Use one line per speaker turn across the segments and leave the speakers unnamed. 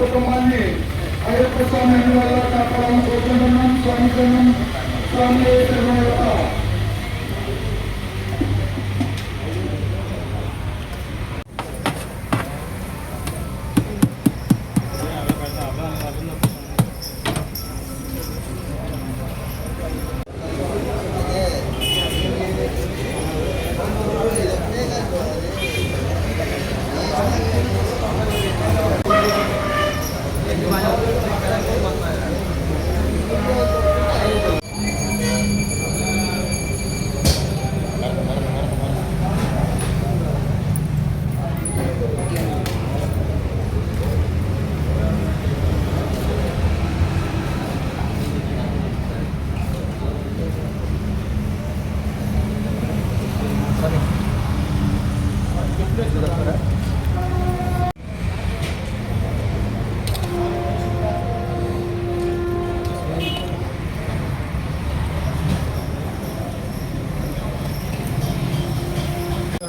కుటుంబాన్ని అయ్యప్ప స్వామి వారి కాపాడాలని కోరుకుంటున్నాం స్వామి స్వామి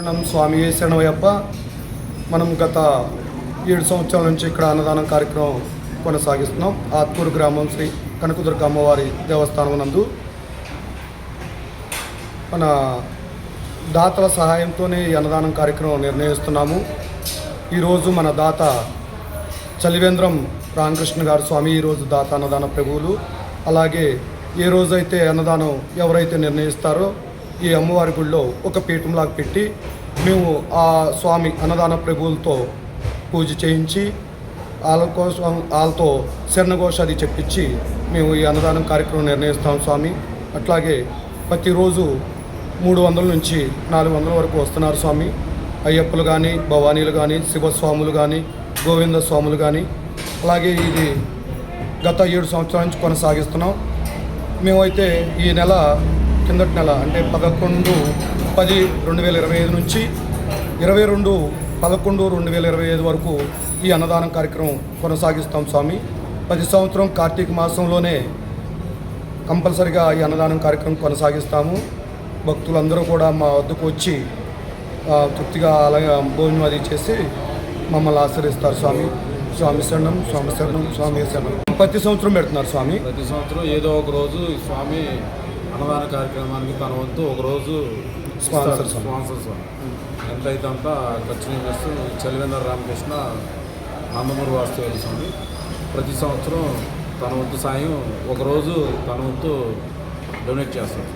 శరణం స్వామి శరణమయ్యప్ప. మనం గత ఏడు సంవత్సరాల నుంచి ఇక్కడ అన్నదానం కార్యక్రమం కొనసాగిస్తున్నాం. ఆత్కూరు గ్రామం శ్రీ కనకదుర్గ అమ్మవారి దేవస్థానం నందు. మన దాతల సహాయంతోనే ఈ అన్నదానం కార్యక్రమం నిర్ణయిస్తున్నాము. ఈరోజు మన దాత చలివేంద్రం రామకృష్ణ గారు స్వామి ఈరోజు దాత అన్నదాన ప్రభువులు. అలాగే ఏ రోజైతే అన్నదానం ఎవరైతే నిర్ణయిస్తారో ఈ అమ్మవారి గుడిలో ఒక పీఠంలాగా పెట్టి మేము ఆ స్వామి అన్నదాన ప్రభువులతో పూజ చేయించి వాళ్ళ కోసం వాళ్ళతో శరణఘోష అది చెప్పించి మేము ఈ అన్నదానం కార్యక్రమం నిర్ణయిస్తాం స్వామి. అట్లాగే ప్రతిరోజు మూడు వందల నుంచి నాలుగు వందల వరకు వస్తున్నారు స్వామి. అయ్యప్పలు కానీ భవానీలు కానీ శివస్వాములు కానీ గోవింద స్వాములు కానీ అలాగే ఇది గత ఏడు సంవత్సరాల నుంచి కొనసాగిస్తున్నాం. మేమైతే ఈ నెల కిందటి నెల అంటే పదకొండు పది రెండు వేల ఇరవై ఐదు నుంచి ఇరవై రెండు పదకొండు రెండు వేల ఇరవై ఐదు వరకు ఈ అన్నదానం కార్యక్రమం కొనసాగిస్తాం స్వామి. ప్రతి సంవత్సరం కార్తీక మాసంలోనే కంపల్సరిగా ఈ అన్నదానం కార్యక్రమం కొనసాగిస్తాము. భక్తులందరూ కూడా మా వద్దకు వచ్చి తృప్తిగా అలాగే భోజనం అది చేసి మమ్మల్ని ఆశ్రయిస్తారు స్వామి. స్వామి శరణం స్వామి శరణం స్వామి శరణం. ప్రతి సంవత్సరం పెడుతున్నారు స్వామి.
ప్రతి సంవత్సరం ఏదో ఒక రోజు స్వామి అన్నదాన కార్యక్రమానికి తన వంతు ఒక రోజు
స్పాన్సర్
ఇస్తాడు,
స్వామి.
స్పాన్సర్ స్వామి. ఎంతైతే అంత ఖర్చు చేస్తూ చలివేంద్ర రామకృష్ణ నందమూరి వాస్తవ్యుల స్వామి. ప్రతి సంవత్సరం తన వంతు సాయం ఒక రోజు తన వంతు డొనేట్ చేస్తాడు